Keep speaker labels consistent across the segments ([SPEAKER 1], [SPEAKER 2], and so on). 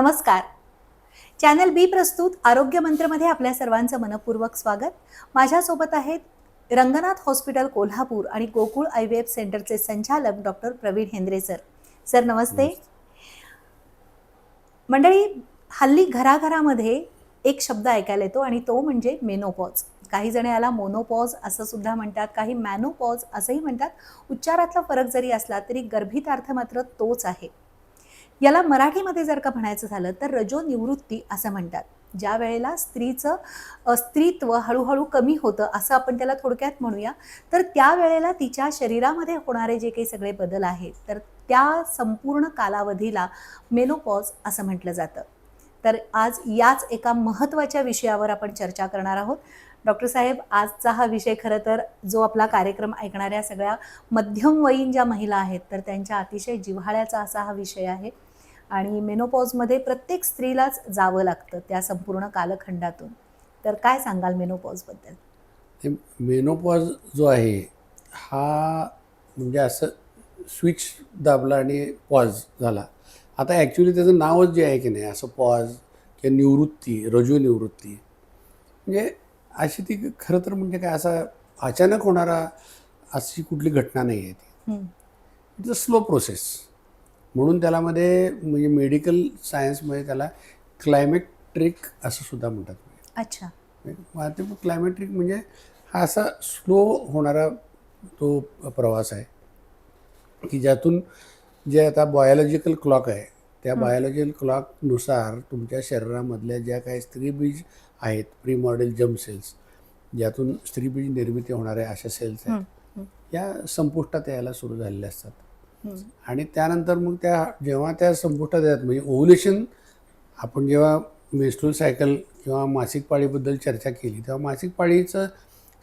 [SPEAKER 1] नमस्कार. चॅनल बी प्रस्तुत आरोग्य मंत्रमध्ये आपल्या सर्वांचं मनपूर्वक स्वागत. माझ्यासोबत आहेत रंगनाथ हॉस्पिटल कोल्हापूर आणि गोकुळ आय व्ही एफ सेंटरचे संचालक doctor Pravin Hendre sir. Sir नमस्ते. मंडळी हल्ली घराघरामध्ये एक शब्द ऐकायला येतो आणि तो म्हणजे मेनोपॉज काही जण याला मोनोपॉज असं सुद्धा म्हणतात काही मॅनोपॉज असंही म्हणतात. उच्चारातला फरक जरी असला तरी गर्भितार्थ मात्र तोच आहे. याला मराठीमध्ये जर का म्हणायचं झालं तर रजो निवृत्ती असं म्हणतात. ज्या वेळेला स्त्रीचं स्त्रीत्व हळूहळू कमी होतं असं आपण त्याला थोडक्यात म्हणूया तर त्यावेळेला तिच्या शरीरामध्ये होणारे जे काही सगळे बदल आहेत तर त्या संपूर्ण कालावधीला मेनोपॉज असं म्हटलं जातं. तर आज याच एका महत्त्वाच्या विषयावर आपण चर्चा करणार आहोत. डॉक्टर साहेब आजचा हा विषय खरं तर जो आपला कार्यक्रम ऐकणाऱ्या सगळ्या मध्यमवयीन ज्या महिला आहेत तर त्यांच्या अतिशय जिव्हाळ्याचा असा हा विषय आहे. आणि मेनोपॉजमध्ये प्रत्येक स्त्रीलाच जावं लागतं त्या संपूर्ण कालखंडातून. तर काय सांगाल मेनोपॉजबद्दल
[SPEAKER 2] ते मेनोपॉज जो आहे हा म्हणजे असं स्विच दाबला आणि पॉज झाला. आता ॲक्च्युली त्याचं नावच जे आहे की नाही असं पॉज किंवा निवृत्ती रजू निवृत्ती म्हणजे अशी ती खरं तर म्हणजे काय असा अचानक होणारा अशी कुठली घटना नाही आहे ती. इट्स अ स्लो प्रोसेस म्हणून त्याला मध्ये म्हणजे मेडिकल सायन्समध्ये त्याला क्लायमेट्रिक असं सुद्धा म्हणतात
[SPEAKER 1] अच्छा
[SPEAKER 2] ते क्लायमेट्रिक म्हणजे हा असा स्लो होणारा तो प्रवास आहे की ज्यातून जे आता बायोलॉजिकल क्लॉक आहे त्या. बायोलॉजिकल क्लॉकनुसार तुमच्या शरीरामधल्या ज्या काही स्त्रीबीज आहेत प्री मॉडेल जम सेल्स ज्यातून स्त्रीबीज निर्मिती होणाऱ्या अशा सेल्स आहेत. या संपुष्टात यायला सुरू झालेल्या असतात. आणि त्यानंतर मग त्या जेव्हा त्या संपुष्टात येतात म्हणजे ओव्हुलेशन आपण जेव्हा मेन्स्ट्रुअल सायकल किंवा मासिक पाळीबद्दल चर्चा केली तेव्हा मासिक पाळीचं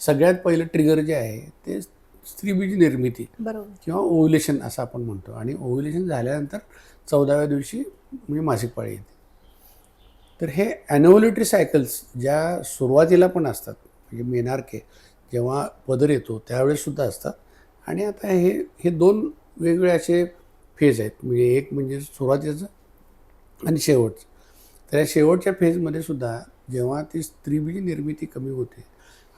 [SPEAKER 2] सगळ्यात पहिलं ट्रिगर जे आहे ते स्त्रीबीज निर्मिती
[SPEAKER 1] बरोबर.
[SPEAKER 2] किंवा ओव्हुलेशन असं आपण म्हणतो. आणि ओव्हुलेशन झाल्यानंतर चौदाव्या दिवशी म्हणजे मासिक पाळी येते. तर हे ॲनोव्युलेटरी सायकल्स ज्या सुरुवातीला पण असतात म्हणजे मेनार्के जेव्हा पदर येतो त्यावेळेससुद्धा असतात. आणि आता हे हे दोन वेगवेगळे असे फेज आहेत. म्हणजे एक म्हणजे सुरुवातीचं आणि शेवटचं. तर या शेवटच्या फेजमध्ये सुद्धा जेव्हा ती स्त्रीबीज निर्मिती कमी होते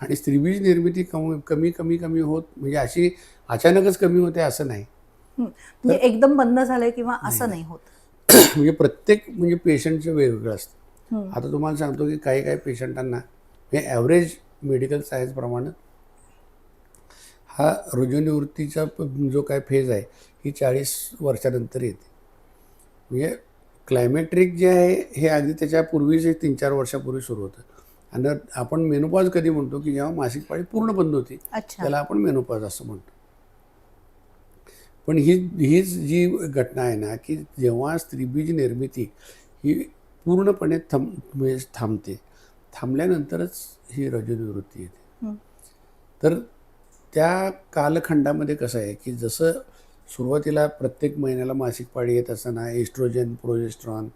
[SPEAKER 2] आणि स्त्रीबीज निर्मिती कमी कमी कमी कमी होत म्हणजे अशी अचानकच कमी होते असं नाही.
[SPEAKER 1] म्हणजे एकदम बंद झालंय किंवा असं नाही होत.
[SPEAKER 2] म्हणजे प्रत्येक म्हणजे पेशंटचं वेगवेगळं असतं. आता तुम्हाला सांगतो की काही काही पेशंटांना हे ॲव्हरेज मेडिकल सायन्सप्रमाणे हा रुजूनिवृत्तीचा जो काय फेज आहे ही चाळीस वर्षानंतर येते. म्हणजे क्लायमेट्रिक जे आहे हे अगदी त्याच्या पूर्वीच एक तीन चार वर्षापूर्वी सुरू होतं. आणि आपण मेनोपॉज कधी म्हणतो की जेव्हा मासिक पाळी पूर्ण बंद होती त्याला आपण मेनोपॉज असं म्हणतो. पण ही हीच जी घटना आहे ना की जेव्हा स्त्रीबीज निर्मिती ही पूर्णपणे थम म्हणजे थांबते थांबल्यानंतरच ही रजोनिवृत्ती येते.
[SPEAKER 1] हं.
[SPEAKER 2] तर त्या कालखंडामध्ये कसं आहे की जसं सुरुवातीला प्रत्येक महिन्याला मासिक पाळी येत असताना एस्ट्रोजन प्रोजेस्ट्रॉन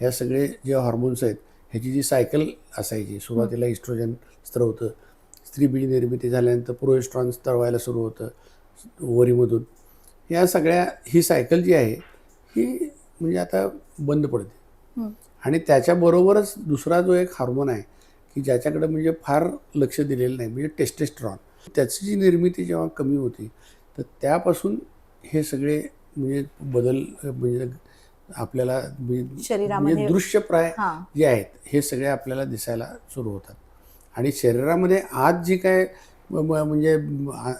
[SPEAKER 2] ह्या सगळे जे हॉर्मोन्स आहेत ह्याची जी सायकल असायची सुरुवातीला इस्ट्रोजन स्त्रवतं स्त्रीबीज निर्मिती झाल्यानंतर प्रोजेस्ट्रॉन स्त्रवायला सुरू होतं ओवरीमधून या सगळ्या ही सायकल जी आहे ही म्हणजे आता बंद पडते. आणि त्याच्याबरोबरच दुसरा जो एक हार्मोन आहे की ज्याच्याकडे म्हणजे फार लक्ष दिलेलं नाही म्हणजे टेस्टेस्ट्रॉन त्याची जी निर्मिती जेव्हा कमी होती तर त्यापासून हे सगळे म्हणजे बदल म्हणजे आपल्याला म्हणजे म्हणजे दृश्यप्राय जे आहेत हे सगळे आपल्याला दिसायला सुरू होतात. आणि शरीरामध्ये आज जी काय म्हणजे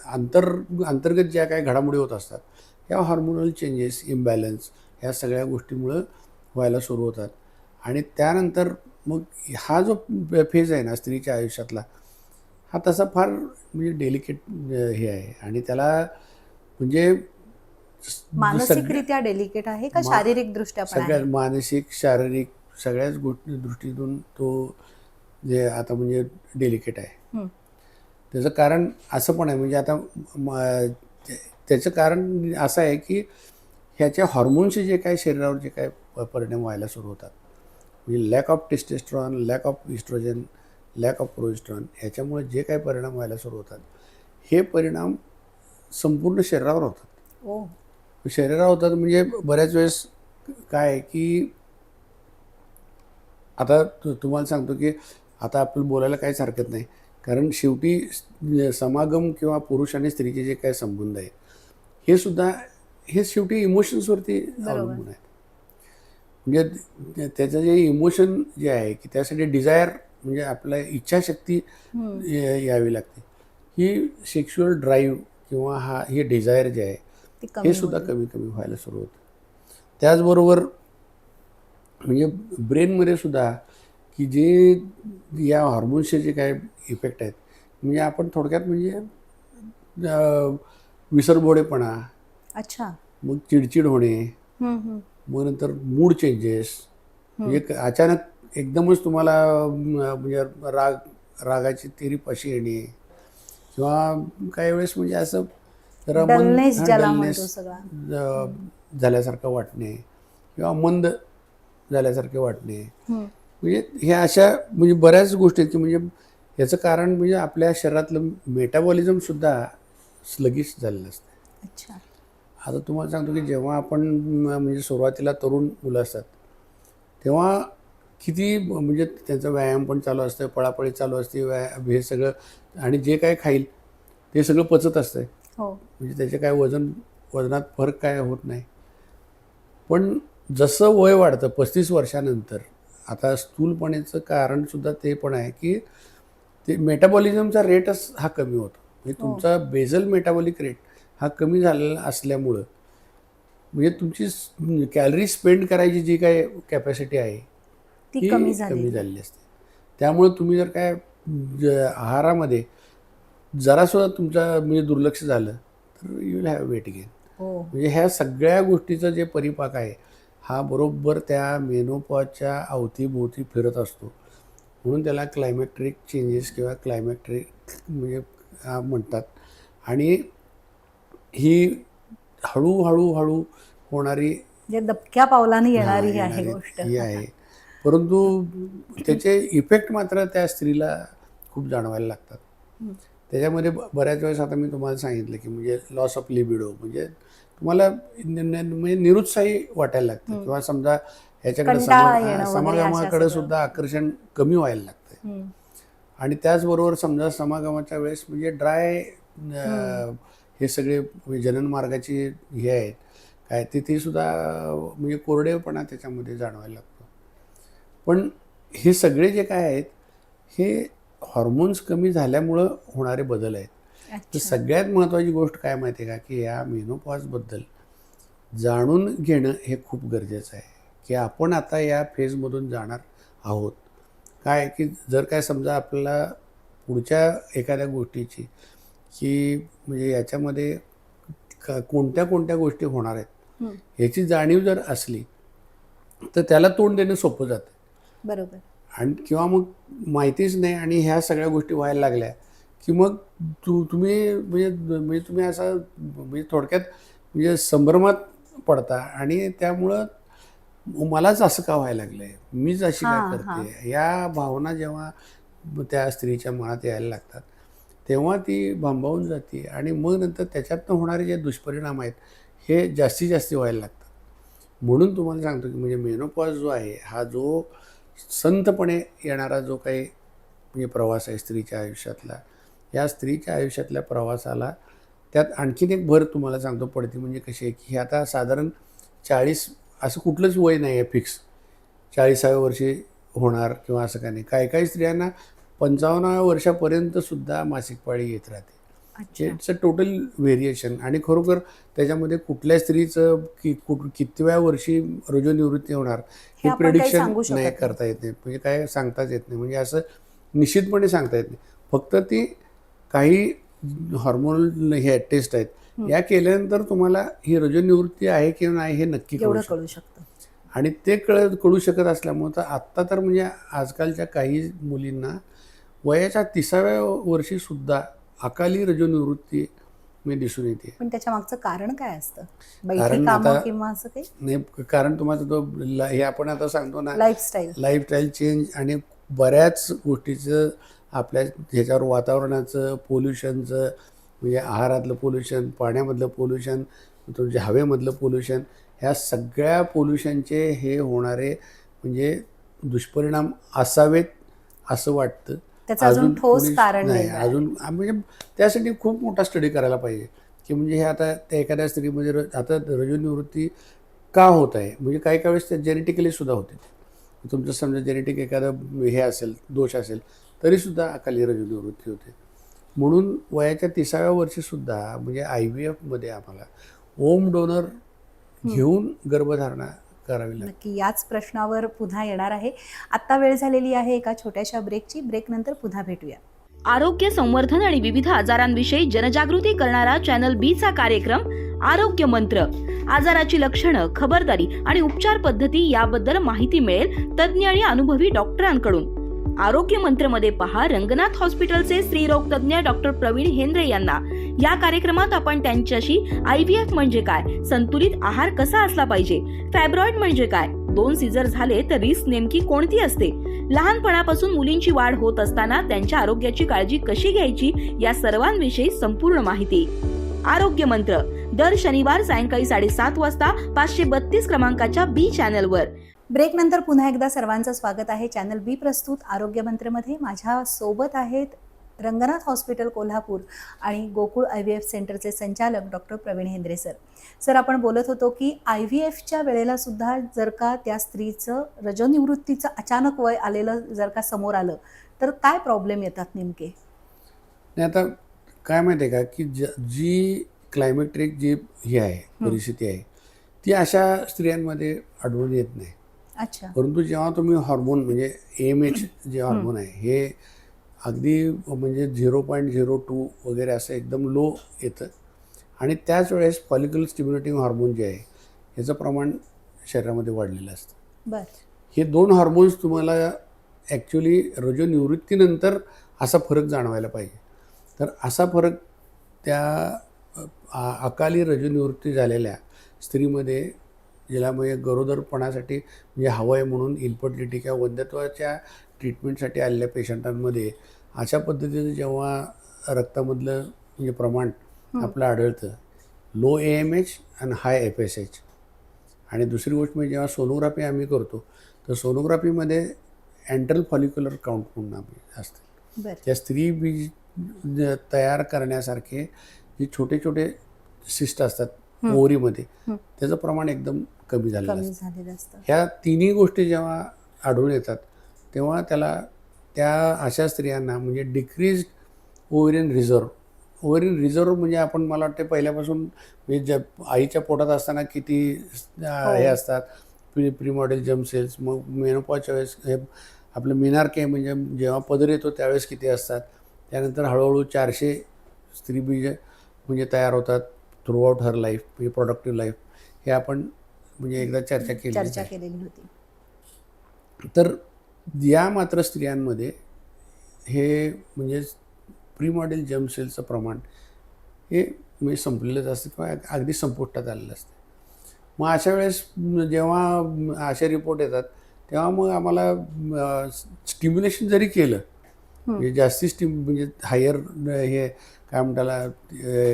[SPEAKER 2] आंतर अंतर्गत ज्या काय घडामोडी होत असतात या हॉर्मोनल चेंजेस इम्बॅलन्स ह्या सगळ्या गोष्टीमुळं व्हायला सुरू होतात. आणि त्यानंतर मग हा जो फेज आहे ना स्त्रीच्या आयुष्यातला हा तसा फार म्हणजे डेलिकेट हे आहे. आणि त्याला म्हणजे
[SPEAKER 1] मानसिकरित्या डेलिकेट आहे का
[SPEAKER 2] मा-
[SPEAKER 1] शारीरिक दृष्ट्या पण
[SPEAKER 2] सगळ्यात मानसिक शारीरिक सगळ्याच गोष्टी दृष्टीतून तो जे आता म्हणजे डेलिकेट आहे. त्याचं कारण असं पण आहे. म्हणजे आता त्याचं कारण असं आहे की ह्याच्या हॉर्मोन्सचे जे काय शरीरावर जे काय परिणाम व्हायला सुरू होतात. म्हणजे lack of testosterone lack of oestrogen lack of progesterone ह्याच्यामुळे जे काय परिणाम व्हायला सुरू होतात हे परिणाम संपूर्ण शरीरावर होतात.
[SPEAKER 1] ओ
[SPEAKER 2] शरीरावर होतात म्हणजे बऱ्याच वेळेस काय आहे की आता तुम्हाला सांगतो की आता आपण बोलायला काहीच हरकत नाही. कारण शेवटी समागम किंवा पुरुष आणि स्त्रीचे जे काही संबंध आहेत हे सुद्धा हे शेवटी इमोशन्सवरती अवलंबून आहेत. म्हणजे त्याचं जे इमोशन जे आहे की त्यासाठी डिझायर म्हणजे आपल्या इच्छाशक्ती यावी लागते. ही सेक्शुअल ड्राईव्ह किंवा हा हे डिझायर जे आहे हे सुद्धा. कमी कमी व्हायला सुरू होतं. त्याचबरोबर म्हणजे ब्रेनमध्ये सुद्धा की जे या हॉर्मोन्सचे जे काय इफेक्ट आहेत म्हणजे आपण थोडक्यात म्हणजे विसरबोडेपणा
[SPEAKER 1] अच्छा.
[SPEAKER 2] मग चिडचिड होणे. मग नंतर मूड चेंजेस म्हणजे अचानक एकदमच तुम्हाला म्हणजे राग रागाची तिरीप अशी येणे किंवा काही वेळेस म्हणजे असं जरा झाल्यासारखं वाटणे किंवा मंद झाल्यासारखे वाटणे. म्हणजे ह्या अशा म्हणजे बऱ्याच गोष्टी आहेत की म्हणजे याचं कारण म्हणजे आपल्या शरीरातलं मेटाबॉलिझम सुद्धा स्लगिश झालेलं असतं.
[SPEAKER 1] अच्छा.
[SPEAKER 2] आता तुम्हाला सांगतो की जेव्हा आपण म्हणजे सुरुवातीला तरुण मुलं असतात तेव्हा किती म्हणजे त्यांचा व्यायाम पण चालू असतं पळापळी चालू असते व्याया हे सगळं आणि जे काय खाईल ते सगळं पचत असतं
[SPEAKER 1] हो.
[SPEAKER 2] म्हणजे त्याचे काय वजन वजनात फरक काय होत नाही. पण जसं वय वाढतं पस्तीस वर्षानंतर आता स्थूलपणेचं कारणसुद्धा ते पण आहे की ते मेटाबॉलिझमचा रेटच हा कमी होतो. म्हणजे
[SPEAKER 1] हो.
[SPEAKER 2] तुमचा बेझल मेटाबॉलिक रेट हा कमी झालेला असल्यामुळं म्हणजे तुमची कॅलरी स्पेंड करायची जी काय कॅपॅसिटी आहे
[SPEAKER 1] ती कमी झाली
[SPEAKER 2] कमी झालेली. असते. त्यामुळे तुम्ही जर काय आहारामध्ये जरासुद्धा तुमचा म्हणजे दुर्लक्ष झालं तर you will have weight gain म्हणजे ह्या सगळ्या गोष्टीचं जे परिपाक आहे हा बरोबर त्या मेनोपॉजच्या अवतीभोवती फिरत असतो. म्हणून त्याला क्लायमॅट्रिक चेंजेस किंवा क्लायमॅट्रिक म्हणजे म्हणतात. आणि ही हळूहळू हळू होणारी
[SPEAKER 1] जे दबक्या पावलाने येणारी
[SPEAKER 2] ही
[SPEAKER 1] आहे.
[SPEAKER 2] परंतु त्याचे इफेक्ट मात्र त्या स्त्रीला खूप जाणवायला लागतात. त्याच्यामध्ये बऱ्याच वेळेस आता मी तुम्हाला सांगितलं की म्हणजे लॉस ऑफ लिबिडो म्हणजे तुम्हाला म्हणजे निरुत्साही वाटायला लागतं किंवा समजा ह्याच्याकडे समागमाकडे. सुद्धा आकर्षण कमी व्हायला लागतं. आणि त्याचबरोबर समजा समागमाच्या वेळेस म्हणजे ड्राय हे सगळे म्हणजे जनन मार्गाची हे आहेत काय ते ते सुद्धा म्हणजे कोरडेपणा त्याच्यामध्ये जाणवायला लागतो पण हे सगळे जे काय आहेत हे हॉर्मोन्स कमी झाल्यामुळं होणारे बदल आहेत. तर सगळ्यात महत्त्वाची गोष्ट काय माहिती आहे का? की या मेनोपॉजबद्दल जाणून घेणं हे खूप गरजेचं आहे. की आपण आता या फेजमधून जाणार आहोत. काय की जर काय समजा आपल्याला पुढच्या एखाद्या गोष्टीची की म्हणजे याच्यामध्ये कोणत्या कोणत्या गोष्टी होणार आहेत. ह्याची जाणीव जर असली तर त्याला तोंड देणं सोपं जातं.
[SPEAKER 1] बरोबर.
[SPEAKER 2] आणि किंवा मग माहितीच नाही आणि ह्या सगळ्या गोष्टी व्हायला लागल्या की मग तू तुम्ही म्हणजे म्हणजे तुम्ही असं म्हणजे थोडक्यात म्हणजे संभ्रमात पडता आणि त्यामुळं मलाच असं का व्हायला लागलं आहे मीच अशी काय करते? या भावना जेव्हा त्या स्त्रीच्या मनात यायला लागतात तेव्हा ती भांबावून जाते आणि मग नंतर त्याच्यातनं होणारे जे दुष्परिणाम आहेत हे जास्तीत जास्त व्हायला लागतात. म्हणून तुम्हाला सांगतो की म्हणजे मेनोपॉज जो आहे हा जो संतपणे येणारा जो काही म्हणजे प्रवास आहे स्त्रीच्या आयुष्यातला या स्त्रीच्या आयुष्यातल्या प्रवासाला त्यात आणखीन एक भर तुम्हाला सांगतो पडते म्हणजे कशी आहे की हे आता साधारण चाळीस असं कुठलंच वय नाही आहे फिक्स. चाळीसाव्या वर्षी होणार किंवा असं काही नाही. काही काही स्त्रियांना पंचावन्नाव्या वर्षापर्यंतसुद्धा मासिक पाळी येत राहते. इट्स अ टोटल व्हेरिएशन आणि खरोखर त्याच्यामध्ये कुठल्या स्त्रीचं की कुठ कितव्या वर्षी रुजोनिवृत्ती होणार
[SPEAKER 1] हे
[SPEAKER 2] प्रिडिक्शन नाही. करता येत नाही. म्हणजे काय सांगताच येत नाही. म्हणजे असं निश्चितपणे सांगता येत नाही. फक्त ती काही हॉर्मोनल हे टेस्ट आहेत. या केल्यानंतर तुम्हाला ही रजोनिवृत्ती आहे किंवा नाही हे नक्की कळू शकतं. आणि ते कळ कळू शकत असल्यामुळं तर आत्ता तर म्हणजे आजकालच्या काही मुलींना वयाच्या तिसाव्या वर्षी सुद्धा अकाली रजोनिवृत्ती मी दिसून येते.
[SPEAKER 1] पण त्याच्या मागचं कारण काय असतं? बैठी
[SPEAKER 2] कारण
[SPEAKER 1] कामं
[SPEAKER 2] आता-
[SPEAKER 1] किंवा असं काही?
[SPEAKER 2] नाही कारण तुम्हाला तो ल- हे आपण आता सांगतो ना
[SPEAKER 1] लाईफस्टाईल
[SPEAKER 2] लाईफस्टाईल चेंज आणि बऱ्याच गोष्टीचं आपल्या ह्याच्यावर वातावरणाचं पोल्युशनचं म्हणजे आहारातलं पोल्युशन पाण्यामधलं पोल्युशन तुमच्या हवेमधलं पोल्युशन ह्या सगळ्या पोल्युशनचे हे होणारे म्हणजे दुष्परिणाम असावेत असं वाटतं.
[SPEAKER 1] त्याचं अजून ठोस कारण
[SPEAKER 2] नाही. अजून म्हणजे त्यासाठी खूप मोठा स्टडी करायला पाहिजे. की म्हणजे हे आता त्या एखाद्या स्त्रीमध्ये र- आता रजोनिवृत्ती का होत आहे? म्हणजे काही काही वेळेस ते जेनेटिकली सुद्धा होते. तुमचं समजा जेनेटिक एखादं हे असेल दोष असेल तरीसुद्धा अकाली रजोनिवृत्ती होते. म्हणून वयाच्या तिसाव्या वर्षीसुद्धा म्हणजे आय व्ही एफमध्ये आम्हाला ओम डोनर घेऊन गर्भधारणा करावी
[SPEAKER 1] नक्की याच प्रश्नावर पुन्हा येणार आहे. आत्ता वेळ झालेली आहे एका छोट्याशा ब्रेकची ब्रेक नंतर पुन्हा भेटूया.
[SPEAKER 3] आरोग्य संवर्धन आणि विविध आजारांविषयी जनजागृती करणारा चॅनल बी चा कार्यक्रम आरोग्य मंत्र. आजाराची लक्षणं खबरदारी आणि उपचार पद्धती याबद्दल माहिती मिळेल तज्ज्ञ आणि अनुभवी डॉक्टरांकडून. आरोग्य मंत्रमध्ये पहा रंगनाथ हॉस्पिटलचे स्त्रीरोग तज्ज्ञ डॉक्टर प्रवीण हेंद्रे यांना. या कार्यक्रमात आपण त्यांच्याशी आय व्ही एफ म्हणजे काय संतुलित आहार कसा असला पाहिजे फॅब्रॉइड म्हणजे काय दोन सीझर झाले तर रिस्क नेमकी कोणती असते लहानपणापासून मुलींची वाढ होत असताना त्यांच्या आरोग्याची काळजी कशी घ्यायची या सर्वांविषयी संपूर्ण माहिती. आरोग्य मंत्र दर शनिवार सायंकाळी साडेसात वाजता पाचशे बत्तीस क्रमांकाच्या बी चॅनलवर.
[SPEAKER 1] ब्रेक नंतर पुन्हा एकदा सर्वांचं स्वागत आहे चॅनल बी प्रस्तुत आरोग्य मंत्रमध्ये. माझ्या सोबत आहेत रंगनाथ हॉस्पिटल कोल्हापूर आणि गोकुळ आय व्ही एफ सेंटरचे संचालक doctor Praveen Hendre sir. Sir आपण बोलत होतो की आय व्ही एफच्या वेळेला सुद्धा जर का त्या स्त्रीचं रजोनिवृत्तीचं अचानक वय आलेलं जर का समोर आलं तर काय प्रॉब्लेम येतात नेमके?
[SPEAKER 2] नाही आता काय माहिती आहे का की ज जी क्लायमेट्रिक जी ही आहे परिस्थिती आहे ती अशा स्त्रियांमध्ये आढळून येत नाही.
[SPEAKER 1] अच्छा.
[SPEAKER 2] परंतु जेव्हा तुम्ही हॉर्मोन म्हणजे एम एच जे हॉर्मोन आहे हे अगदी म्हणजे झिरो पॉईंट झिरो टू वगैरे असं एकदम लो येतं. आणि त्याच वेळेस फॉलिकल स्टिम्युलेटिंग हॉर्मोन जे आहे याचं प्रमाण शरीरामध्ये वाढलेलं असतं.
[SPEAKER 1] बर.
[SPEAKER 2] हे दोन हॉर्मोन्स तुम्हाला ॲक्च्युली रजोनिवृत्तीनंतर असा फरक जाणवायला पाहिजे. तर असा फरक त्या अकाली रजोनिवृत्ती झालेल्या स्त्रीमध्ये ज्याला म्हणजे गरोदरपणासाठी म्हणजे हवं आहे म्हणून इन्फर्टिलिटी किंवा वंध्यत्वाच्या ट्रीटमेंटसाठी आलेल्या पेशंटांमध्ये अशा पद्धतीचं जेव्हा रक्तामधलं म्हणजे प्रमाण आपलं आढळतं लो ए एम एच आणि हाय एफ एस एच आणि दुसरी गोष्ट म्हणजे जेव्हा सोनोग्राफी आम्ही करतो तर सोनोग्राफीमध्ये अँट्रल फॉलिक्युलर काउंट म्हणून आम्ही असतं. त्या स्त्री बीज तयार करण्यासारखे जे छोटे छोटे सिस्ट असतात. ओव्हरीमध्ये
[SPEAKER 1] हं.
[SPEAKER 2] त्याचं प्रमाण एकदम कमी
[SPEAKER 1] झालेलं असतं.
[SPEAKER 2] ह्या तिन्ही गोष्टी जेव्हा आढळून येतात तेव्हा त्याला त्या अशा स्त्रियांना म्हणजे decrease ovarian reserve ovarian reserve म्हणजे आपण मला वाटते पहिल्यापासून म्हणजे ज्या आईच्या पोटात असताना किती अं, हे. असतात. Pre pre model germ cells मग मेनोपॉजच्या वेळेस हे आपलं मिनारके म्हणजे जेव्हा पदर येतो त्यावेळेस किती असतात. त्यानंतर हळूहळू चारशे स्त्रीबीज म्हणजे तयार होतात थ्रू आउट हर लाईफ म्हणजे प्रोडक्टिव्ह लाईफ हे आपण म्हणजे एकदा चर्चा केली
[SPEAKER 1] चर्चा केलेली होती.
[SPEAKER 2] तर या मात्र स्त्रियांमध्ये हे म्हणजे प्री मॉडेल जम सेलचं प्रमाण हे म्हणजे संपलेलंच असतं किंवा अगदी संपुष्टात आलेलं असतं. मग अशा वेळेस जेव्हा असे रिपोर्ट येतात तेव्हा मग आम्हाला स्टिम्युलेशन जरी केलं म्हणजे जास्ती स्टिम म्हणजे हायर हे काय म्हणताला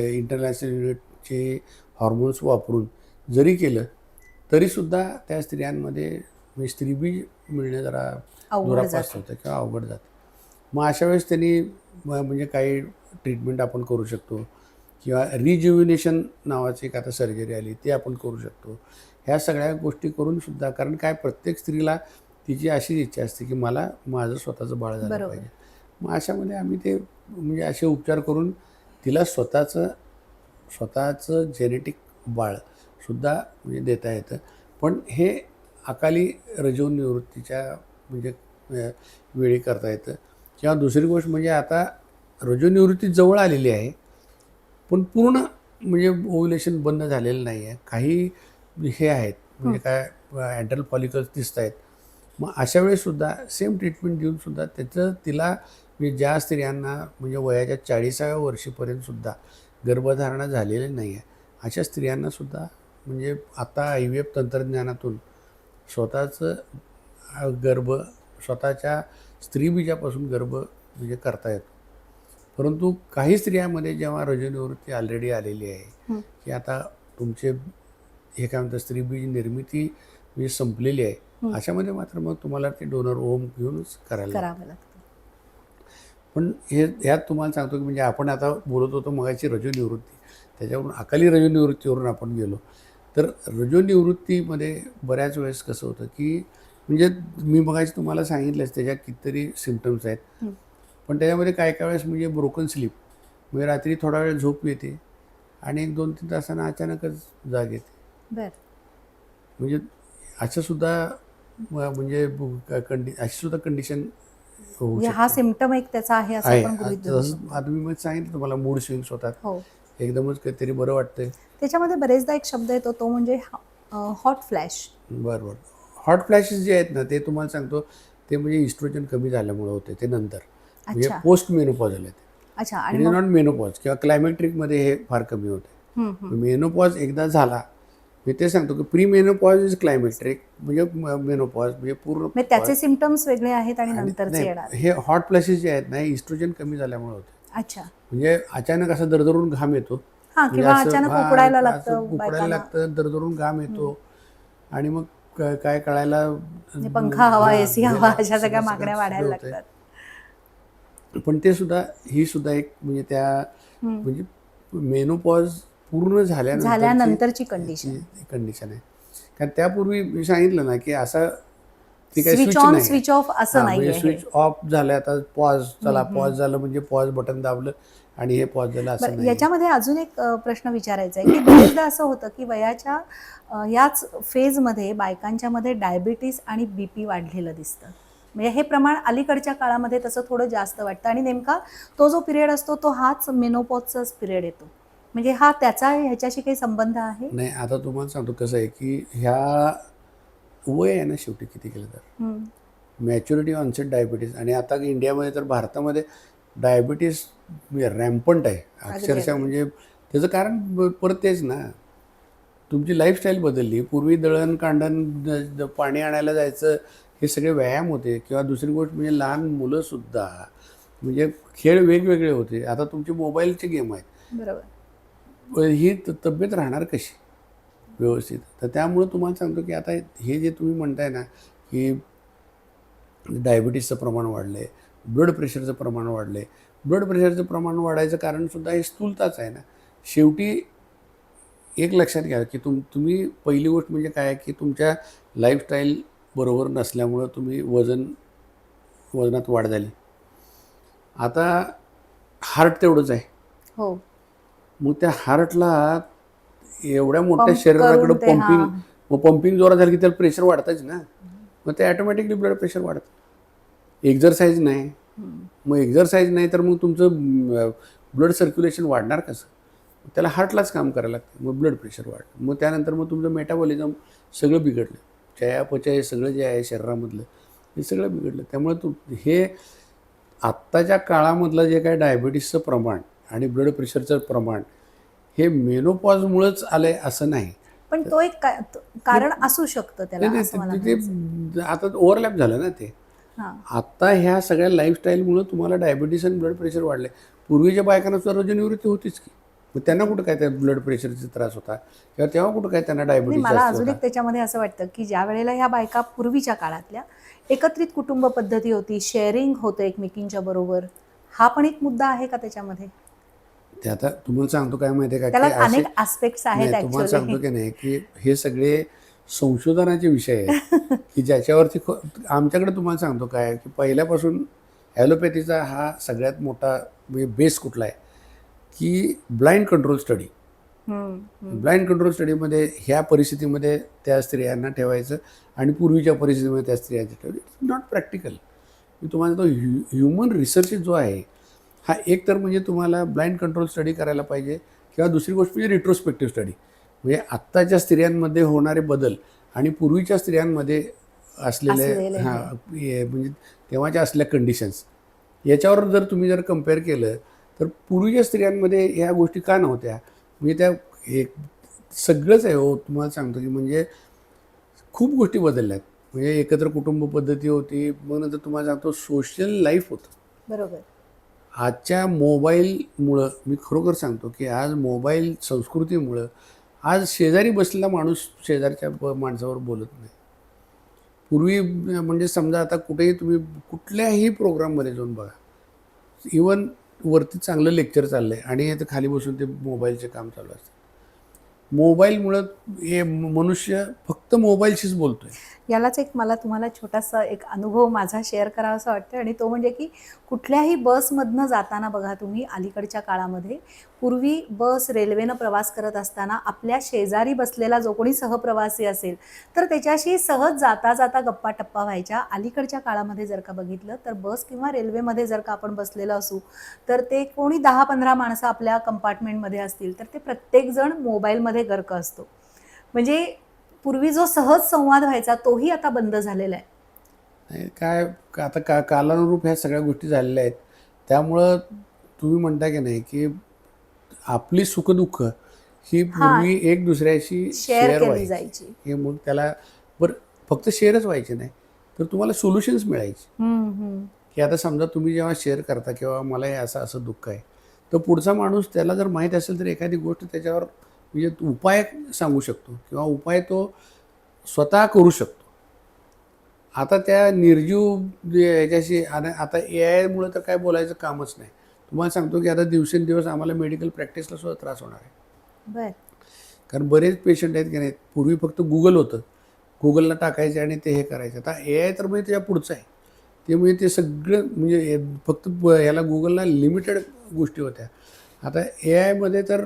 [SPEAKER 2] इंटरनॅशनल युनिटचे हॉर्मोन्स वापरून जरी केलं तरीसुद्धा त्या स्त्रियांमध्ये म्हणजे स्त्रीबीज मिळणे जरा
[SPEAKER 1] जातं.
[SPEAKER 2] होतं किंवा अवघड जातं. मग अशा वेळेस त्यांनी म्हणजे काही ट्रीटमेंट आपण करू शकतो. किंवा रिज्युविनेशन नावाची एक आता सर्जरी आली ते आपण करू शकतो. ह्या सगळ्या गोष्टी करून सुद्धा कारण काय प्रत्येक स्त्रीला तिची अशीच इच्छा असते की मला माझं स्वतःचं बाळ झालं. पाहिजे. मग अशामध्ये आम्ही ते म्हणजे असे उपचार करून तिला स्वतःचं स्वतःचं जेनेटिक बाळसुद्धा म्हणजे देता येतं. पण हे अकाली रजोनिवृत्तीच्या म्हणजे वेळी करता येतं. किंवा दुसरी गोष्ट म्हणजे आता रजोनिवृत्ती जवळ आलेली आहे पण पूर्ण म्हणजे ओव्युलेशन बंद झालेलं नाही आहे काही हे आहेत म्हणजे काय अँटल फॉलिकल्स दिसत आहेत. मग अशा वेळेससुद्धा सेम ट्रीटमेंट देऊनसुद्धा त्याचं तिला म्हणजे ज्या स्त्रियांना म्हणजे वयाच्या चाळीसाव्या वर्षीपर्यंतसुद्धा गर्भधारणा झालेली नाही आहे अशा स्त्रियांनासुद्धा म्हणजे आता आय व्ही एफ तंत्रज्ञानातून स्वतःचं गर्भ स्वतःच्या स्त्रीबीजापासून गर्भ म्हणजे करता येतो. परंतु काही स्त्रियांमध्ये जेव्हा रजोनिवृत्ती ऑलरेडी आलेली आहे. की आता तुमचे हे काय म्हणतात स्त्रीबीज निर्मिती म्हणजे संपलेली आहे अशामध्ये मात्र मग तुम्हाला ते डोनर ओम घेऊनच करायला लागतं. पण हे ह्यात तुम्हाला सांगतो की म्हणजे आपण आता बोलत होतो मगाची रजोनिवृत्ती त्याच्यावरून अकाली रजोनिवृत्तीवरून आपण गेलो. तर रजोनिवृत्तीमध्ये बऱ्याच वेळेस कसं होतं की म्हणजे मी मगाशी तुम्हाला सांगितलंच त्याच्या कितीतरी सिमटम्स आहेत. पण त्याच्यामध्ये काय काय वेळेस म्हणजे ब्रोकन स्लीप म्हणजे रात्री थोडा वेळ झोप येते आणि एक दोन तीन तासांना अचानकच जाग येते.
[SPEAKER 1] बर.
[SPEAKER 2] म्हणजे असं सुद्धा म्हणजे कंडि अशी सुद्धा कंडिशन होऊ
[SPEAKER 1] म्हणजे हा
[SPEAKER 2] शकते.
[SPEAKER 1] सिम्पटम एक त्याचा आहे असं.
[SPEAKER 2] आता मी सांगितलं तुम्हाला मूड स्विंग्स होतात.
[SPEAKER 1] हो.
[SPEAKER 2] एकदमच काहीतरी बरं वाटतंय.
[SPEAKER 1] त्याच्यामध्ये बरेचदा एक शब्द येतो तो म्हणजे हॉट फ्लॅश
[SPEAKER 2] बरं बरं. हॉट फ्लॅशेस जे आहेत ना ते तुम्हाला सांगतो ते म्हणजे इस्ट्रोजन कमी झाल्यामुळे होते ते नंतर. म्हणजे पोस्ट मेनोपॉज आले ते
[SPEAKER 1] अच्छा आणि
[SPEAKER 2] नॉट मेनोपॉज किंवा क्लायमॅट्रिकमध्ये हे फार कमी होते. मेनोपॉज एकदा झाला मी ते सांगतो की प्री मेनोपॉज इज क्लायमॅट्रिक म्हणजे मेनोपॉज म्हणजे पूर्ण
[SPEAKER 1] म्हणजे त्याचे सिम्टम्स वेगळे आहेत आणि येणार.
[SPEAKER 2] हे हॉट फ्लॅशेस जे आहेत ना हे इस्ट्रोजन कमी झाल्यामुळे होते.
[SPEAKER 1] अच्छा.
[SPEAKER 2] म्हणजे अचानक असं दरदरून घाम येतो.
[SPEAKER 1] हा
[SPEAKER 2] म्हणजे
[SPEAKER 1] किंवा
[SPEAKER 2] असं-
[SPEAKER 1] अचानक
[SPEAKER 2] हा,
[SPEAKER 1] उकडायला
[SPEAKER 2] असं
[SPEAKER 1] लागतं
[SPEAKER 2] उकडायला
[SPEAKER 1] बायकांना.
[SPEAKER 2] लागतं दरदरून घाम येतो. आणि मग क- काय कळायला
[SPEAKER 1] म्हणजे पंखा हवा
[SPEAKER 2] हा,
[SPEAKER 1] एसी
[SPEAKER 2] हे
[SPEAKER 1] हवा अशा सगळ्या
[SPEAKER 2] सगळं-
[SPEAKER 1] मागण्या
[SPEAKER 2] सगळं
[SPEAKER 1] वाढायला
[SPEAKER 2] होतंय.
[SPEAKER 1] लागतात.
[SPEAKER 2] पण ते सुद्धा ही सुद्धा एक म्हणजे त्या
[SPEAKER 1] हम्म.
[SPEAKER 2] म्हणजे मेनोपॉज पूर्ण झाल्यानंतर
[SPEAKER 1] झाल्यानंतरची कंडिशन
[SPEAKER 2] कंडिशन आहे. कारण त्यापूर्वी मी सांगितलं ना की असं ते काही
[SPEAKER 1] स्विच ऑन
[SPEAKER 2] नाही.
[SPEAKER 1] स्विच ऑफ असं
[SPEAKER 2] हा, म्हणजे
[SPEAKER 1] नाहीये हे.
[SPEAKER 2] स्विच ऑफ झालं आता पॉज चला पॉज झालं म्हणजे पॉज बटन दाबलं आणि हे पॉज झालं असं नाही
[SPEAKER 1] याच्यामध्ये अजून एक प्रश्न विचारायचा आहे की बरेचदा असं होतं की वयाच्या याच फेजमध्ये बायकांच्या मध्ये डायबिटीस आणि बीपी वाढलेलं दिसतं. म्हणजे हे प्रमाण अलीकडच्या काळामध्ये तसं थोडं जास्त वाटतं आणि नेमका तो जो पिरियड असतो तो हाच मेनोपॉजचाच पिरियड येतो. म्हणजे हा त्याचा ह्याच्याशी काही संबंध आहे?
[SPEAKER 2] नाही आता तुम्हाला सांगतो कसं आहे की ह्या वय आहे ना शेवटी किती केलं तर. मॅच्युरिटी ऑनसेट डायबिटीस आणि आता इंडियामध्ये तर भारतामध्ये डायबिटीस रॅम्पंट आहे. अक्षरशः. म्हणजे त्याचं कारण परत तेच ना. तुमची लाईफस्टाईल बदलली. पूर्वी दळण कांडण पाणी आणायला जायचं हे सगळे व्यायाम होते. किंवा दुसरी गोष्ट म्हणजे लहान मुलंसुद्धा म्हणजे खेळ वेगवेगळे होते. आता तुमचे मोबाईलचे गेम आहेत. ही त- तब्येत राहणार कशी? व्यवस्थित. तर त्यामुळं तुम्हाला सांगतो की आता हे जे तुम्ही म्हणताय ना की डायबिटीसचं प्रमाण वाढलं आहे ब्लड प्रेशरचं प्रमाण वाढलं आहे ब्लड प्रेशरचं प्रमाण वाढायचं कारणसुद्धा हे स्थूलताच आहे ना. शेवटी एक लक्षात घ्या की तुम तुम्ही पहिली गोष्ट म्हणजे काय आहे की तुमच्या लाईफस्टाईल बरोबर नसल्यामुळं तुम्ही वजन वजनात वाढ झाली. आता हार्ट तेवढंच आहे.
[SPEAKER 1] हो.
[SPEAKER 2] मग त्या हार्टला एवढ्या मोठ्या शरीराकडे पंपिंग. मग पंपिंग जोरात झाली की त्याला प्रेशर वाढतच ना. मग ते ॲटोमॅटिकली ब्लड प्रेशर वाढतं. एक्झरसाईज नाही. मग एक्झरसाईज नाही तर मग तुमचं ब्लड सर्क्युलेशन वाढणार कसं? त्याला हार्टलाच काम करायला लागतं. मग ब्लड प्रेशर वाढतं. मग त्यानंतर मग तुमचं मेटाबॉलिझम सगळं बिघडलं. चयापचय सगळं जे आहे शरीरामधलं हे सगळं बिघडलं. त्यामुळे तू हे आत्ताच्या काळामधलं जे काय डायबिटीसचं प्रमाण आणि ब्लड प्रेशरचं प्रमाण हे मेनोपॉजमुळंच आलं आहे असं नाही.
[SPEAKER 1] पण तो एक का- कारण असू शकतं त्याला
[SPEAKER 2] ते-
[SPEAKER 1] असं मला
[SPEAKER 2] ते- ते-
[SPEAKER 1] म्हणायचं.
[SPEAKER 2] ते आता ओव्हरलॅप झालं ना ते.
[SPEAKER 1] हा.
[SPEAKER 2] आता ह्या सगळ्या लाईफस्टाईलमुळं तुम्हाला डायबिटीस आणि ब्लड प्रेशर वाढले पूर्वीच्या बायकांना सुद्धा रजोनिवृत्ती होतीच की. मग त्यांना कुठं काय त्या ब्लड प्रेशरचा त्रास होता? किंवा तेव्हा कुठं काय त्यांना
[SPEAKER 1] नाही
[SPEAKER 2] डायबिटीस
[SPEAKER 1] मला अजून एक त्याच्यामध्ये असं वाटतं की ज्या वेळेला ह्या बायका पूर्वीच्या काळातल्या एकत्रित कुटुंब पद्धती होती शेअरिंग होतं एकमेकींच्या बरोबर हा पण एक मुद्दा आहे का त्याच्यामध्ये?
[SPEAKER 2] ते आता तुम्हाला सांगतो काय माहिती आहे का
[SPEAKER 1] त्याला
[SPEAKER 2] की असे
[SPEAKER 1] अनेक आस्पेक्ट्स आहेत
[SPEAKER 2] तुम्हाला सांगतो की नाही की हे सगळे संशोधनाचे विषय आहेत की ज्याच्यावरती आमच्याकडे तुम्हाला सांगतो काय की पहिल्यापासून ॲलोपॅथीचा हा सगळ्यात मोठा म्हणजे बेस कुठला आहे की blind control study blind control स्टडीमध्ये ह्या परिस्थितीमध्ये त्या स्त्रियांना ठेवायचं आणि पूर्वीच्या परिस्थितीमध्ये त्या स्त्रियांच्या ठेवायचं. इट्स नॉट प्रॅक्टिकल मी तुम्हाला तो ह्यु ह्युमन रिसर्च जो आहे हा एक तर म्हणजे तुम्हाला ब्लाइंड कंट्रोल स्टडी करायला पाहिजे किंवा दुसरी गोष्ट म्हणजे रिट्रोस्पेक्टिव्ह स्टडी म्हणजे आत्ताच्या स्त्रियांमध्ये होणारे बदल आणि पूर्वीच्या स्त्रियांमध्ये असलेले हां म्हणजे तेव्हाच्या असलेल्या कंडिशन्स याच्यावर जर तुम्ही जर कंपेअर केलं तर पूर्वीच्या स्त्रियांमध्ये ह्या गोष्टी का नव्हत्या? म्हणजे त्या एक सगळंच आहे हो तुम्हाला सांगतो की म्हणजे खूप गोष्टी बदलल्यात. म्हणजे एकत्र कुटुंब पद्धती होती मग नंतर तुम्हाला सांगतो सोशल लाईफ होतं.
[SPEAKER 1] बरोबर.
[SPEAKER 2] आजच्या मोबाईलमुळं मी खरोखर सांगतो की आज मोबाईल संस्कृतीमुळं आज शेजारी बसलेला माणूस शेजारच्या ब- माणसावर बोलत नाही. पूर्वी म्हणजे समजा आता कुठेही तुम्ही कुठल्याही प्रोग्राममध्ये जाऊन बघा. इवन वरती चांगलं लेक्चर चाललं आहे आणि आता खाली बसून ते मोबाईलचे काम चालू असतं. मोबाईलमुळं हे मनुष्य फक्त मोबाईलशीच बोलतोय.
[SPEAKER 1] यालाच एक मला तुम्हाला छोटासा एक अनुभव माझा शेअर करावा असं वाटतं आणि तो म्हणजे की कुठल्याही बसमधनं जाताना बघा तुम्ही अलीकडच्या काळामध्ये पूर्वी बस रेल्वेनं प्रवास करत असताना आपल्या शेजारी बसलेला जो कोणी सहप्रवासी असेल तर त्याच्याशी सहज जाता जाता गप्पा टप्पा व्हायच्या. अलीकडच्या काळामध्ये जर का बघितलं तर बस किंवा रेल्वेमध्ये जर का आपण बसलेलं असू तर ते कोणी दहा पंधरा माणसं आपल्या कंपार्टमेंटमध्ये असतील तर ते प्रत्येकजण मोबाईलमध्ये गर्क असतो. म्हणजे पूर्वी जो सहज संवाद व्हायचा तोही आता बंद झालेला आहे.
[SPEAKER 2] काय का- आता का कालानुरूप ह्या सगळ्या गोष्टी झालेल्या आहेत. त्यामुळं तुम्ही म्हणता की नाही की आपली सुखदुःख ही पूर्वी एक दुसऱ्याशी
[SPEAKER 1] शेअर केली
[SPEAKER 2] व्हायची.
[SPEAKER 1] जायची.
[SPEAKER 2] हे मग त्याला बरं फक्त शेअरच व्हायचे नाही. तर तुम्हाला सोल्युशन्स मिळायचे. की आता समजा तुम्ही जेव्हा शेअर करता किंवा मला हे असं असं दुःख आहे तर पुढचा माणूस त्याला जर माहीत असेल तर एखादी गोष्ट त्याच्यावर म्हणजे उपाय सांगू शकतो किंवा उपाय तो स्वतः करू शकतो. आता त्या निर्जीव याच्याशी आणि आता ए आयमुळे तर काय बोलायचं कामच नाही. तुम्हाला सांगतो की आता दिवसेंदिवस आम्हाला मेडिकल प्रॅक्टिसला सुद्धा त्रास होणार आहे.
[SPEAKER 1] बर.
[SPEAKER 2] कारण बरेच पेशंट आहेत की नाही पूर्वी फक्त गुगल होतं. गुगलला टाकायचे आणि ते हे करायचे. आता ए आय तर म्हणजे त्याच्या पुढचं आहे. ते म्हणजे ते सगळं म्हणजे फक्त ब- याला गुगलला लिमिटेड गोष्टी होत्या. आता ए आयमध्ये तर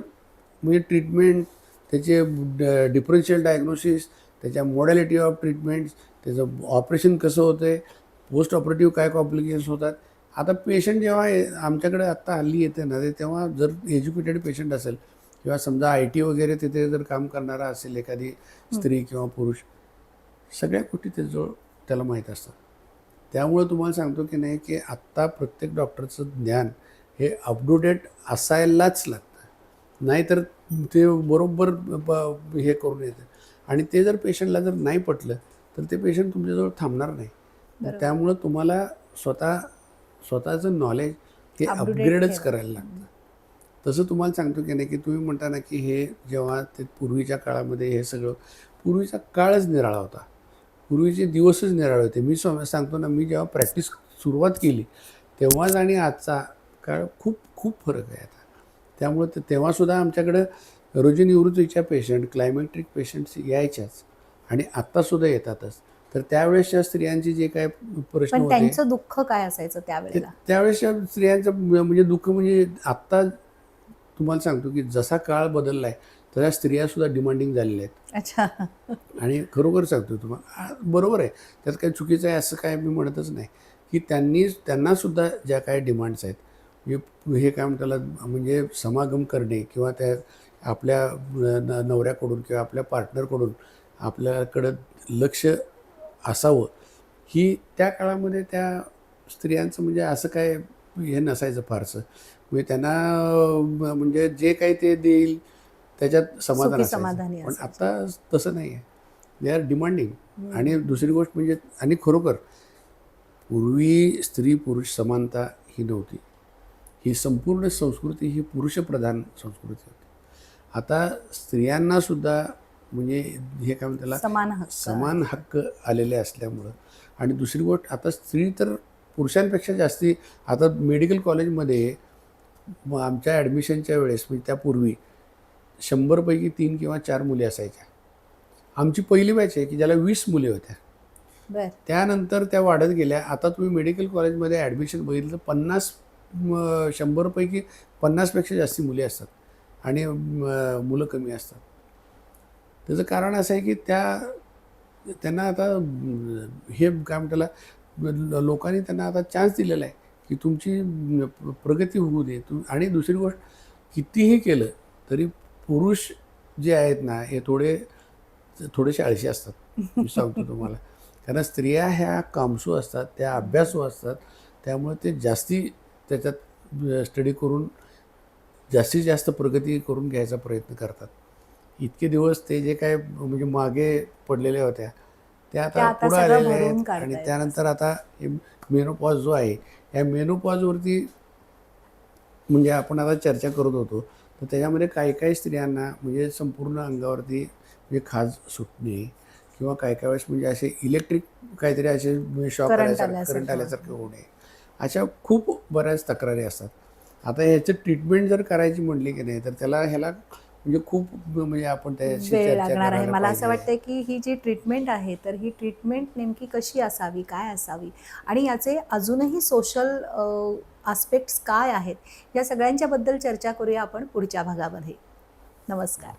[SPEAKER 2] म्हणजे ट्रीटमेंट त्याचे डिफरन्शियल डायग्नोसिस त्याच्या मॉडॅलिटी ऑफ ट्रीटमेंट त्याचं ऑपरेशन कसं होतं आहे पोस्ट ऑपरेटिव्ह काय कॉम्प्लिकेशन्स होतात आता पेशंट जेव्हा आमच्याकडे आत्ता हल्ली येते ना ते तेव्हा जर एज्युकेटेड पेशंट असेल किंवा समजा आय टी वगैरे तिथे जर काम करणारा असेल एखादी स्त्री किंवा पुरुष सगळ्या गोष्टी त्याजवळ त्याला माहीत असतात. त्यामुळं तुम्हाला सांगतो की नाही की आत्ता प्रत्येक डॉक्टरचं ज्ञान हे अप टू डेट असायलाच लागतं. नाहीतर ते बरोबर हे करून येतं. आणि ते जर पेशंटला जर नाही पटलं तर ते पेशंट तुमच्याजवळ थांबणार नाही. त्यामुळं तुम्हाला स्वतः स्वतःचं नॉलेज
[SPEAKER 1] date
[SPEAKER 2] अपग्रेडच. करायला लागतं. तसं तुम्हाला सांगतो की नाही की तुम्ही म्हणता ना की हे जेव्हा ते पूर्वीच्या काळामध्ये हे सगळं पूर्वीचा काळच निराळा होता. पूर्वीचे दिवसच निराळे होते. मी स्व- सांगतो ना मी जेव्हा प्रॅक्टिस सुरुवात केली तेव्हाच आणि आजचा काळ खूप खूप फरक आहे आता. त्यामुळे ते तेव्हासुद्धा आमच्याकडं रोजनिवृत्तीच्या पेशंट क्लायमॅट्रिक पेशंट्स यायच्याच आणि आत्तासुद्धा येतातच. तर त्यावेळेसच्या स्त्रियांची जे काय प्रश्न
[SPEAKER 1] पण
[SPEAKER 2] होते
[SPEAKER 1] त्यांचं दुःख काय असायचं त्यावेळेला?
[SPEAKER 2] ते- त्यावेळेसच्या स्त्रियांचं म्हणजे दुःख म्हणजे आत्ता तुम्हाला सांगतो की जसा काळ बदलला आहे तशा स्त्रिया सुद्धा डिमांडिंग झालेल्या आहेत.
[SPEAKER 1] अच्छा.
[SPEAKER 2] आणि खरोखर सांगतो तुम्हाला आ, बरोबर आहे. त्यात काही चुकीचं आहे असं काय मी म्हणतच नाही. की त्यांनी त्यांनासुद्धा ज्या काही डिमांड्स आहेत म्हणजे हे काय म्हणतात म्हणजे समागम करणे किंवा त्या आपल्या न- नवऱ्याकडून किंवा आपल्या पार्टनरकडून आपल्याकडं लक्ष असावं. ही त्या काळामध्ये त्या स्त्रियांचं म्हणजे असं काय हे नसायचं फारसं. म्हणजे त्यांना म्हणजे जे काही ते देईल त्याच्यात समाधान
[SPEAKER 1] समाधानी
[SPEAKER 2] पण. आता तसं नाही आहे. They are demanding. आणि दुसरी गोष्ट म्हणजे आणि खरोखर पूर्वी स्त्री पुरुष समानता ही नव्हती. ही संपूर्ण संस्कृती ही पुरुषप्रधान संस्कृती होती. आता स्त्रियांना सुद्धा म्हणजे हे काय म्हणतात त्याला?
[SPEAKER 1] समान हक्क.
[SPEAKER 2] समान हक्क आलेले असल्यामुळं. आणि दुसरी गोष्ट आता स्त्री तर पुरुषांपेक्षा जास्ती आता मेडिकल कॉलेजमध्ये आमच्या ॲडमिशनच्या वेळेस म्हणजे त्यापूर्वी शंभरपैकी तीन किंवा चार मुली असायच्या. आमची पहिली बॅच आहे की ज्याला वीस मुली होत्या. त्यानंतर त्या वाढत गेल्या. आता तुम्ही मेडिकल कॉलेजमध्ये ॲडमिशन बघितलं तर पन्नास शंभरपैकी पन्नासपेक्षा जास्ती मुली असतात. आणि मुलं कमी असतात. त्याचं कारण असं आहे की त्या त्यांना आता हे काय म्हणताला लोकांनी त्यांना आता चान्स दिलेला आहे की तुमची प्रगती होऊ दे. तुम आणि दुसरी गोष्ट कितीही केलं तरी पुरुष जे आहेत ना हे थोडे थोडेसे आळशी असतात. मी सांगतो तुम्हाला. कारण स्त्रिया ह्या कामसू असतात त्या अभ्यासू असतात. त्यामुळे ते जास्ती त्याच्यात स्टडी करून जास्तीत जास्त प्रगती करून घ्यायचा प्रयत्न करतात. इतके दिवस ते जे काय म्हणजे मागे पडलेल्या होत्या त्या आता पुढे आलेल्या आहेत. आणि त्यानंतर आता हे मेनोपॉज जो आहे या मेनोपॉजवरती म्हणजे आपण आता चर्चा करत होतो तर त्याच्यामध्ये काही काही स्त्रियांना म्हणजे संपूर्ण अंगावरती म्हणजे खाज सुटणे किंवा काय काय वेळेस म्हणजे असे इलेक्ट्रिक काहीतरी असे शॉक आल्यासारखं
[SPEAKER 1] आल्यासारखं.
[SPEAKER 2] करंट आल्यासारखं होणे अशा खूप बऱ्याच तक्रारी असतात आता ह्याचं ट्रीटमेंट जर करायची म्हणली की नाही तर त्याला ह्याला म्हणजे खूप म्हणजे आपण
[SPEAKER 1] वेळ लागणार आहे. मला असं. वाटतंय की ही जी ट्रीटमेंट आहे तर ही ट्रीटमेंट नेमकी कशी असावी काय असावी? आणि याचे अजूनही सोशल आस्पेक्ट्स काय आहेत? या सगळ्यांच्याबद्दल चर्चा करूया आपण पुढच्या भागामध्ये. नमस्कार.